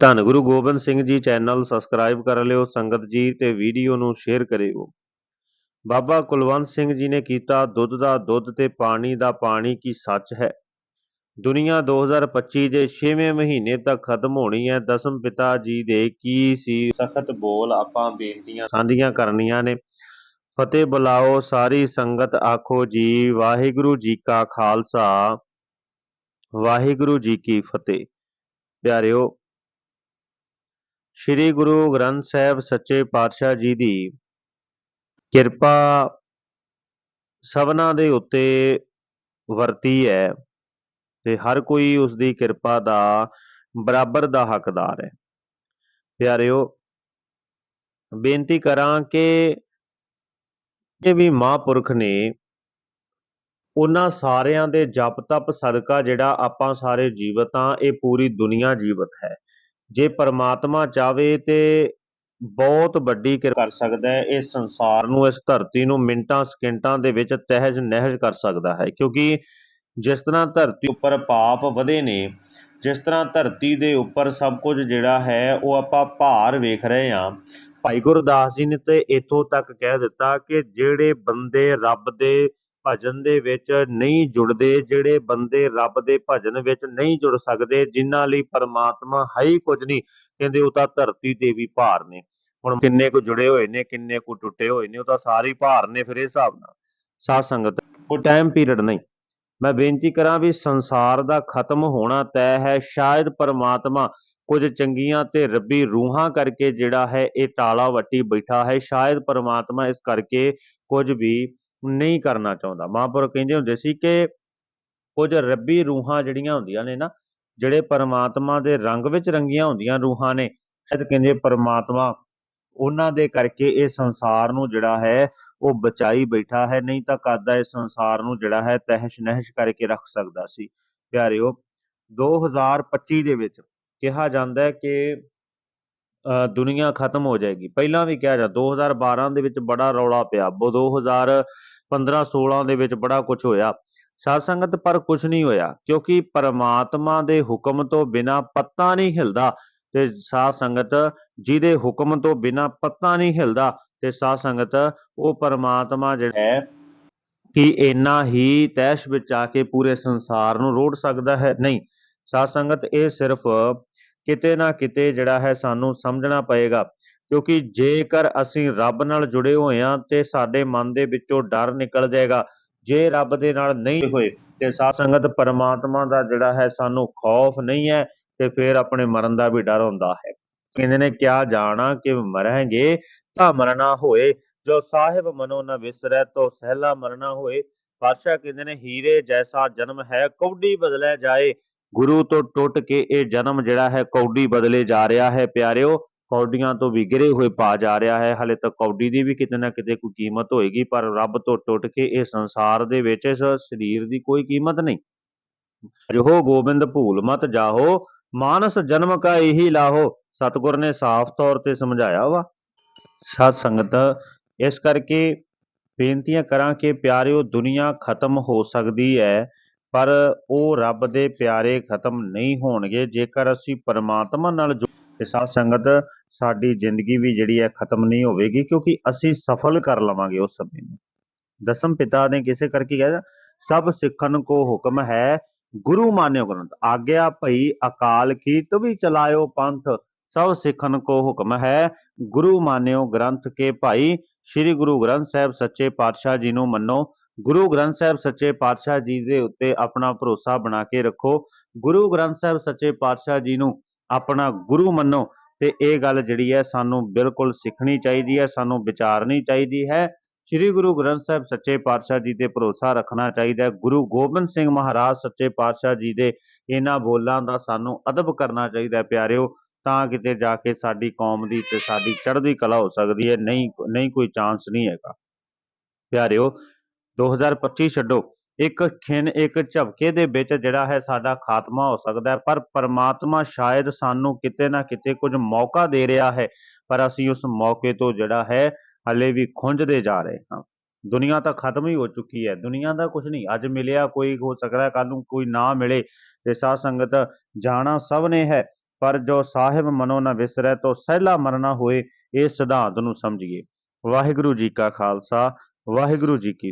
ਧੰਨ Guru Gobind Singh ji channel subscribe ਕਰ ਲਿਓ, ਸੰਗਤ ਜੀ ਤੇ ਵੀਡੀਓ ਨੂੰ ਸ਼ੇਅਰ ਕਰਿਓ। ਬਾਬਾ ਕੁਲਵੰਤ ਸਿੰਘ ਜੀ ਨੇ ਕੀਤਾ ਦੁੱਧ ਦਾ ਦੁੱਧ ਤੇ ਪਾਣੀ ਦਾ ਪਾਣੀ ਕੀ ਸੱਚ ਹੈ? ਦੁਨੀਆ 2025 ਦੇ 6ਵੇਂ ਮਹੀਨੇ ਤੱਕ ਖਤਮ ਹੋਣੀ ਹੈ। ਦਸਮ ਪਿਤਾ ਜੀ ਦੇ ਕੀ ਸੀ? ਸਖਤ ਬੋਲ ਆਪਾਂ ਬੇਨਤੀਆਂ ਸਾਂਝੀਆਂ ਕਰਨੀਆਂ ਨੇ। ਫਤਿਹ ਬੁਲਾਓ ਸਾਰੀ ਸੰਗਤ, ਆਖੋ ਜੀ, ਵਾਹਿਗੁਰੂ ਜੀ ਕਾ ਖਾਲਸਾ, ਵਾਹਿਗੁਰੂ ਜੀ ਕੀ ਫਤਿਹ। ਪਿਆਰਿਓ ਸ੍ਰੀ ਗੁਰੂ ਗ੍ਰੰਥ ਸਾਹਿਬ ਸੱਚੇ ਪਾਤਸ਼ਾਹ ਜੀ ਦੀ ਕਿਰਪਾ ਸਭਨਾਂ ਦੇ ਉੱਤੇ ਵਰਤੀ ਹੈ ਤੇ ਹਰ ਕੋਈ ਉਸ ਦੀ ਕਿਰਪਾ ਦਾ ਬਰਾਬਰ ਦਾ ਹੱਕਦਾਰ ਹੈ। ਪਿਆਰਿਓ, ਬੇਨਤੀ ਕਰਾਂ ਕਿ ਇਹ ਵੀ ਮਹਾਂਪੁਰਖ ਨੇ ਉਹਨਾਂ ਸਾਰਿਆਂ ਦੇ ਜਪ ਤਪ ਸਦਕਾ ਜਿਹੜਾ ਆਪਾਂ ਸਾਰੇ ਜੀਵਤ ਹਾਂ, ਇਹ ਪੂਰੀ ਦੁਨੀਆ ਜੀਵਤ ਹੈ। ਜੇ ਪਰਮਾਤਮਾ ਚਾਵੇ ਤੇ ਬਹੁਤ ਵੱਡੀ ਕਿਰਪਾ ਕਰ ਸਕਦਾ ਹੈ ਇਸ ਸੰਸਾਰ ਨੂੰ, ਇਸ ਧਰਤੀ ਨੂੰ ਮਿੰਟਾਂ, ਸਕਿੰਟਾਂ ਦੇ ਵਿੱਚ ਤਹਿਜ ਨਹਿਜ ਕਰ ਸਕਦਾ ਹੈ। ਕਿਉਂਕਿ ਜਿਸ ਤਰ੍ਹਾਂ ਧਰਤੀ ਉੱਪਰ ਪਾਪ ਵਧੇ ਨੇ, ਜਿਸ ਤਰ੍ਹਾਂ ਧਰਤੀ ਦੇ ਉੱਪਰ ਸਭ ਕੁਝ ਜਿਹੜਾ ਹੈ, ਉਹ ਆਪਾਂ ਭਾਰ ਵੇਖ ਰਹੇ ਹਾਂ। ਭਾਈ ਗੁਰਦਾਸ ਜੀ ਨੇ ਤੇ ਇਥੋਂ ਤੱਕ ਕਹਿ ਦਿੱਤਾ ਕਿ ਜਿਹੜੇ ਬੰਦੇ ਰੱਬ ਦੇ ਭਜਨ ਦੇ ਵਿੱਚ ਨਹੀਂ ਜੁੜਦੇ, ਜਿਹੜੇ ਬੰਦੇ ਰੱਬ ਦੇ ਭਜਨ ਵਿੱਚ ਨਹੀਂ ਜੁੜ ਸਕਦੇ, ਜਿਨ੍ਹਾਂ ਲਈ ਪਰਮਾਤਮਾ ਹੈ ਹੀ ਕੁਝ ਨਹੀਂ, ਕਹਿੰਦੇ ਉਹ ਤਾਂ ਧਰਤੀ ਤੇ ਵੀ ਭਾਰ ਨੇ। ਹੁਣ ਕਿੰਨੇ ਕੁ ਜੁੜੇ ਹੋਏ ਨੇ, ਕਿੰਨੇ ਕੁ ਟੁੱਟੇ ਹੋਏ ਨੇ, ਉਹ ਤਾਂ ਸਾਰੇ ਭਾਰ ਨੇ ਫਿਰ ਇਸ ਹਿਸਾਬ ਨਾਲ। ਸਾਧ ਸੰਗਤ ਕੋਈ ਟਾਈਮ ਪੀਰੀਅਡ ਨਹੀਂ। ਮੈਂ ਬੇਨਤੀ ਕਰਾਂ ਵੀ ਸੰਸਾਰ ਦਾ ਖਤਮ ਹੋਣਾ ਤੈਅ ਹੈ, ਸ਼ਾਇਦ ਪਰਮਾਤਮਾ ਕੁਝ ਚੰਗੀਆਂ ਤੇ ਰੱਬੀ ਰੂਹਾਂ ਕਰਕੇ ਜਿਹੜਾ ਹੈ, ਇਹ ਟਾਲਾ ਵੱਟੀ ਬੈਠਾ ਹੈ, ਸ਼ਾਇਦ ਪਰਮਾਤਮਾ ਇਸ ਕਰਕੇ ਕੁਝ ਵੀ ਨਹੀਂ ਕਰਨਾ ਚਾਹੁੰਦਾ। ਮਹਾਂਪੁਰਖ ਕਹਿੰਦੇ ਹੁੰਦੇ ਸੀ ਕਿ ਕੁਝ ਰੱਬੀ ਰੂਹਾਂ ਜਿਹੜੀਆਂ ਹੁੰਦੀਆਂ ਨੇ ਨਾ, ਜਿਹੜੇ ਪਰਮਾਤਮਾ ਦੇ ਰੰਗ ਵਿੱਚ ਰੰਗੀਆਂ ਹੁੰਦੀਆਂ ਰੂਹਾਂ ਨੇ, ਸ਼ਾਇਦ ਕਹਿੰਦੇ ਪਰਮਾਤਮਾ ਉਹਨਾਂ ਦੇ ਕਰਕੇ ਇਹ ਸੰਸਾਰ ਨੂੰ ਜਿਹੜਾ ਹੈ ਉਹ ਬਚਾਈ ਬੈਠਾ ਹੈ, ਨਹੀਂ ਤਾਂ ਕਰਦਾ ਇਸ ਸੰਸਾਰ ਨੂੰ ਜਿਹੜਾ ਹੈ ਤਹਿਸ਼ ਨਹਿਸ਼ ਕਰਕੇ ਰੱਖ ਸਕਦਾ ਸੀ। ਪਿਆਰਿਓ 2025 ਦੇ ਵਿੱਚ ਕਿਹਾ ਜਾਂਦਾ ਹੈ ਕਿ ਦੁਨੀਆ ਖਤਮ ਹੋ ਜਾਏਗੀ। ਪਹਿਲਾਂ ਵੀ ਕਿਹਾ ਜਾ 2012 ਦੇ ਵਿੱਚ ਬੜਾ ਰੌਲਾ ਪਿਆ। 2015 16 ਦੇ ਵਿੱਚ ਬੜਾ ਕੁਝ ਹੋਇਆ। ਸਾਧ ਸੰਗਤ, ਪਰ ਕੁਝ ਨਹੀਂ ਹੋਇਆ, ਕਿਉਂਕਿ ਪਰਮਾਤਮਾ ਦੇ ਹੁਕਮ ਤੋਂ ਬਿਨਾ ਪੱਤਾ ਨਹੀਂ ਹਿਲਦਾ ਤੇ ਸਾਧ ਸੰਗਤ ਜਿਹਦੇ ਹੁਕਮ ਤੋਂ ਬਿਨਾ ਪੱਤਾ ਨਹੀਂ ਹਿਲਦਾ ਤੇ ਸਾਧ ਸੰਗਤ, ਉਹ ਪਰਮਾਤਮਾ ਜਿਹੜਾ ਹੈ ਕਿ ਇੰਨਾ ਹੀ ਤੈਸ਼ ਵਿੱਚ ਆ ਕੇ ਪੂਰੇ ਸੰਸਾਰ ਨੂੰ ਰੋੜ ਸਕਦਾ ਹੈ। ਨਹੀਂ, ਸਾਧ ਸੰਗਤ, ਇਹ ਸਿਰਫ ਕਿਤੇ ਨਾ ਕਿਤੇ ਜਿਹੜਾ ਹੈ ਸਾਨੂੰ ਸਮਝਣਾ ਪਏਗਾ। ਕਿਉਂਕਿ ਜੇਕਰ ਅਸੀਂ ਰੱਬ ਨਾਲ ਜੁੜੇ ਹੋਏ ਹਾਂ ਤੇ ਸਾਡੇ ਮਨ ਦੇ ਵਿੱਚੋਂ ਡਰ ਨਿਕਲ ਜਾਏਗਾ। ਜੇ ਰੱਬ ਦੇ ਨਾਲ ਨਹੀਂ ਹੋਏ ਤੇ ਸਾਧ ਸੰਗਤ ਪਰਮਾਤਮਾ ਦਾ ਜਿਹੜਾ ਹੈ ਸਾਨੂੰ ਖੌਫ ਨਹੀਂ ਹੈ ਤੇ ਫਿਰ ਆਪਣੇ ਮਰਨ ਦਾ ਵੀ ਡਰ ਹੁੰਦਾ ਹੈ। ਕਹਿੰਦੇ ਨੇ, ਕਿਆ ਜਾਣਾ ਕਿ ਮਰਾਂਗੇ? ਤਾਂ ਮਰਨਾ ਹੋਏ। ਜੋ ਸਾਹਿਬ ਮਨੋ ਨ ਵਿਸਰੈ, ਤੋ ਸਹਿਲਾ ਮਰਨਾ ਹੋਏ। ਪਾਤਸ਼ਾਹ ਕਹਿੰਦੇ ਨੇ, ਹੀਰੇ ਜੈਸਾ ਜਨਮ ਹੈ, ਕੌਡੀ ਬਦਲਿਆ ਜਾਏ। ਗੁਰੂ ਤੋਂ ਟੁੱਟ ਕੇ ਇਹ ਜਨਮ ਜਿਹੜਾ ਹੈ ਕੌਡੀ ਬਦਲੇ ਜਾ ਰਿਹਾ ਹੈ, ਪਿਆਰਿਓ, ਕੌਡੀਆਂ ਤੋਂ ਵੀ ਗਿਰੇ ਹੋਏ ਪਾ ਜਾ ਰਿਹਾ ਹੈ। ਹਲੇ ਤੱਕ ਕੌਡੀ ਦੀ ਵੀ ਕਿਤੇ ਨਾ ਕਿਤੇ ਕੋਈ ਕੀਮਤ ਹੋਏਗੀ, ਪਰ ਰੱਬ ਤੋਂ ਟੁੱਟ ਕੇ ਇਹ ਸੰਸਾਰ ਦੇ ਵਿੱਚ, ਇਸ ਸਰੀਰ ਦੀ ਕੋਈ ਕੀਮਤ ਨਹੀਂ। ਜੋ ਗੋਬਿੰਦ ਭੂਲ ਮਤ ਜਾਹੋ, ਮਾਨਸ ਜਨਮ ਕਾ ਇਹੀ ਲਾਹੋ। ਸਤਿਗੁਰ ਨੇ ਸਾਫ਼ ਤੌਰ ਤੇ ਸਮਝਾਇਆ ਵਾ। ਸਾਧ ਸੰਗਤ, ਇਸ ਕਰਕੇ ਬੇਨਤੀਆਂ ਕਰਾਂ ਕਿ ਪਿਆਰਿਓ, ਦੁਨੀਆ ਖਤਮ ਹੋ ਸਕਦੀ ਹੈ। ਪਰ ਉਹ ਰੱਬ ਦੇ ਪਿਆਰੇ ਖਤਮ ਨਹੀਂ ਹੋਣਗੇ। ਜੇਕਰ ਅਸੀਂ ਪਰਮਾਤਮਾ ਨਾਲ ਜੁ- ਸਾਧ ਸੰਗਤ ਸਾਡੀ ਜ਼ਿੰਦਗੀ ਵੀ ਜਿਹੜੀ ਹੈ ਖਤਮ ਨਹੀਂ ਹੋਵੇਗੀ, ਕਿਉਂਕਿ ਅਸੀਂ ਸਫਲ ਕਰ ਲਵਾਂਗੇ ਉਸ ਸਮੇਂ ਨੂੰ। ਦਸਮ ਪਿਤਾ ਨੇ ਕਿਸੇ ਕਰਕੇ ਕਿਹਾ ਸਭ ਸਿੱਖਣ ਕੋ ਹੁਕਮ ਹੈ ਗੁਰੂ ਮਾਨਿਓ ਗ੍ਰੰਥ। ਆਗਿਆ ਭਈ ਅਕਾਲ ਕੀ ਤਵੀ ਚਲਾਇਓ ਪੰਥ, ਸਭ ਸਿੱਖਣ ਕੋ ਹੁਕਮ ਹੈ ਗੁਰੂ ਮਾਨਿਓ ਗ੍ਰੰਥ ਕੇ ਭਾਈ। ਸ੍ਰੀ ਗੁਰੂ ਗ੍ਰੰਥ ਸਾਹਿਬ ਸੱਚੇ ਪਾਤਸ਼ਾਹ ਜੀ ਨੂੰ ਮੰਨੋ। ਗੁਰੂ ਗ੍ਰੰਥ ਸਾਹਿਬ ਸੱਚੇ ਪਾਤਸ਼ਾਹ ਜੀ ਦੇ ਉੱਤੇ ਆਪਣਾ ਭਰੋਸਾ ਬਣਾ ਕੇ ਰੱਖੋ। ਗੁਰੂ ਗ੍ਰੰਥ ਸਾਹਿਬ ਸੱਚੇ ਪਾਤਸ਼ਾਹ ਜੀ ਨੂੰ ਆਪਣਾ ਗੁਰੂ ਮੰਨੋ ਤੇ ਇਹ ਗੱਲ ਜਿਹੜੀ ਹੈ ਸਾਨੂੰ ਬਿਲਕੁਲ ਸਿੱਖਣੀ ਚਾਹੀਦੀ ਹੈ, ਸਾਨੂੰ ਵਿਚਾਰਨੀ ਚਾਹੀਦੀ ਹੈ। ਸ੍ਰੀ ਗੁਰੂ ਗ੍ਰੰਥ ਸਾਹਿਬ ਸੱਚੇ ਪਾਤਸ਼ਾਹ ਜੀ ਤੇ ਭਰੋਸਾ ਰੱਖਣਾ ਚਾਹੀਦਾ ਹੈ। ਗੁਰੂ ਗੋਬਿੰਦ ਸਿੰਘ ਮਹਾਰਾਜ ਸੱਚੇ ਪਾਤਸ਼ਾਹ ਜੀ ਦੇ ਇਹਨਾਂ ਬੋਲਾਂ ਦਾ ਸਾਨੂੰ ਅਦਬ ਕਰਨਾ ਚਾਹੀਦਾ ਹੈ, ਪਿਆਰਿਓ। ਤਾਂ ਕਿਤੇ ਜਾ ਕੇ ਸਾਡੀ ਕੌਮ ਦੀ ਤੇ ਸਾਡੀ ਚੜ੍ਹਦੀ ਕਲਾ ਹੋ ਸਕਦੀ ਹੈ। ਨਹੀਂ ਨਹੀਂ ਕੋਈ ਚਾਂਸ ਨਹੀਂ ਹੈਗਾ। ਪਿਆਰਿਓ 2025 ਛੱਡੋ। ਇੱਕ ਖਿੰ ਇੱਕ ਝਪਕੇ ਦੇ ਵਿੱਚ ਜਿਹੜਾ ਹੈ ਸਾਡਾ ਖਾਤਮਾ ਹੋ ਸਕਦਾ ਹੈ, ਪਰ ਪਰਮਾਤਮਾ ਸ਼ਾਇਦ ਸਾਨੂੰ ਕਿਤੇ ਨਾ ਕਿਤੇ ਕੁਝ ਮੌਕਾ ਦੇ ਰਿਹਾ ਹੈ, ਪਰ ਅਸੀਂ ਉਸ ਮੌਕੇ ਤੋਂ ਜਿਹੜਾ ਹੈ ਹਲੇ ਵੀ ਖੁੰਝਦੇ ਜਾ ਰਹੇ ਹਾਂ। ਦੁਨੀਆ ਤਾਂ ਖਤਮ ਹੀ ਹੋ ਚੁੱਕੀ ਹੈ, ਦੁਨੀਆ ਦਾ ਕੁਝ ਨਹੀਂ, ਅੱਜ ਮਿਲਿਆ, ਕੋਈ ਹੋ ਸਕਦਾ ਕੱਲ ਨੂੰ ਕੋਈ ਨਾ ਮਿਲੇ, ਤੇ ਸਾਧ ਸੰਗਤ ਜਾਣਾ ਸਭ ਨੇ ਹੈ, ਪਰ ਜੋ ਸਾਹਿਬ ਮਨੋ ਨਾ ਵਿਸਰੈ, ਤੋ ਸਹਿਲਾ ਮਰਨਾ ਹੋਏ, ਇਹ ਸਿਧਾਂਤ ਨੂੰ ਸਮਝੀਏ। ਵਾਹਿਗੁਰੂ ਜੀ ਕਾ ਖਾਲਸਾ, ਵਾਹਿਗੁਰੂ ਜੀ ਕੀ